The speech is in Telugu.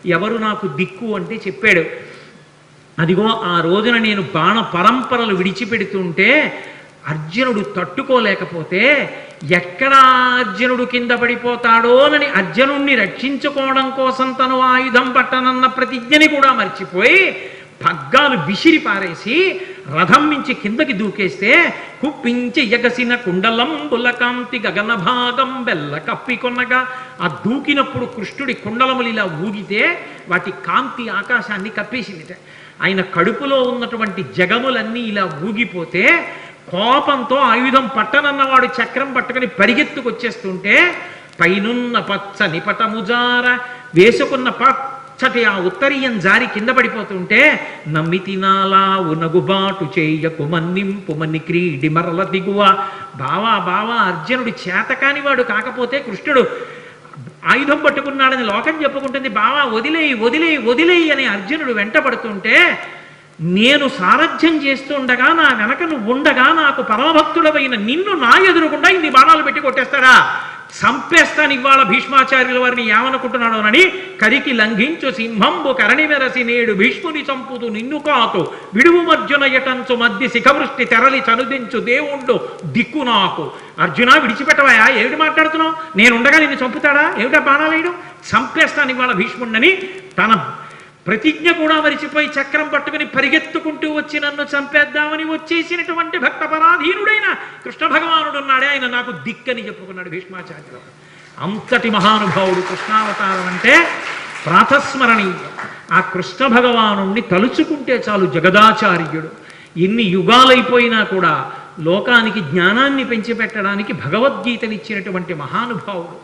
ఎవరు నాకు దిక్కు అంటే చెప్పాడు. అదిగో ఆ రోజున నేను బాణ పరంపరలు విడిచిపెడుతుంటే అర్జునుడు తట్టుకోలేకపోతే ఎక్కడ అర్జునుడు కింద పడిపోతాడోనని అర్జునుణ్ణి రక్షించుకోవడం కోసం తను ఆయుధం పట్టనన్న ప్రతిజ్ఞని కూడా మర్చిపోయి పగ్గాలు విసిరి పారేసి రథం నుంచి కిందకి దూకేస్తే కుప్పించి ఎగసిన కుండలం కాంతి గగన భాగం బెల్ల కప్పికొనగా ఆ దూకినప్పుడు కృష్ణుడి కుండలములు ఇలా ఊగితే వాటి కాంతి ఆకాశాన్ని కప్పేసింది ఆయన కడుపులో ఉన్నటువంటి జగములన్నీ ఇలా ఊగిపోతే కోపంతో ఆయుధం పట్టనన్నవాడు చక్రం పట్టుకుని పరిగెత్తుకొచ్చేస్తుంటే పైనున్న పచ్చని పటముజార వేసుకున్న పచ్చటి ఆ ఉత్తరీయం జారి కింద పడిపోతుంటే నమ్మి తినాలా ఉనగుబాటు చేయకు మన్నింపు మన్ని క్రీడి మరల దిగువ. బావా బావా అర్జునుడు చేతకాని వాడు కాకపోతే కృష్ణుడు ఆయుధం పట్టుకున్నాడని లోకం చెప్పుకుంటుంది. బావా వదిలేయి వదిలేయి వదిలేయి అని అర్జునుడు వెంటపడుతుంటే నేను సారథ్యం చేస్తుండగా నా వెనక నువ్వు ఉండగా నాకు పరమభక్తుడవైన నిన్ను నా ఎదురుకుండా ఇన్ని బాణాలు పెట్టి కొట్టేస్తాడా సంపేస్తాను ఇవాళ భీష్మాచార్యుల వారిని ఏమనుకుంటున్నాడోనని కరికి లంఘించు సింహంబు కరణివెరసి నేడు భీష్ముని చంపుతూ నిన్ను కాకు. విడువు మర్జున యటంచు మధ్య శిఖవృష్టి తెరలి చనుదించు దేవుండు దిక్కు నాకు. అర్జున విడిచిపెట్టవయా ఏమిటి మాట్లాడుతున్నావు? నేనుండగా నిన్ను చంపుతాడా? ఏమిటా బాణాలేయడం చంపేస్తాను ఇవాళ భీష్ముడిని తన ప్రతిజ్ఞ కూడా మరిచిపోయి చక్రం పట్టుకుని పరిగెత్తుకుంటూ వచ్చి నన్ను చంపేద్దామని వచ్చేసినటువంటి భక్త పరాధీనుడైన కృష్ణ భగవానుడు ఉన్నాడే. ఆయన నాకు దిక్కని చెప్పుకున్నాడు భీష్మాచార్యులు అంతటి మహానుభావుడు కృష్ణావతారం అంటే ప్రాతస్మరణీయం ఆ కృష్ణ భగవానుణ్ణి తలుచుకుంటే చాలు జగదాచార్యుడు. ఎన్ని యుగాలైపోయినా కూడా లోకానికి జ్ఞానాన్ని పెంచిపెట్టడానికి భగవద్గీతనిచ్చినటువంటి మహానుభావుడు.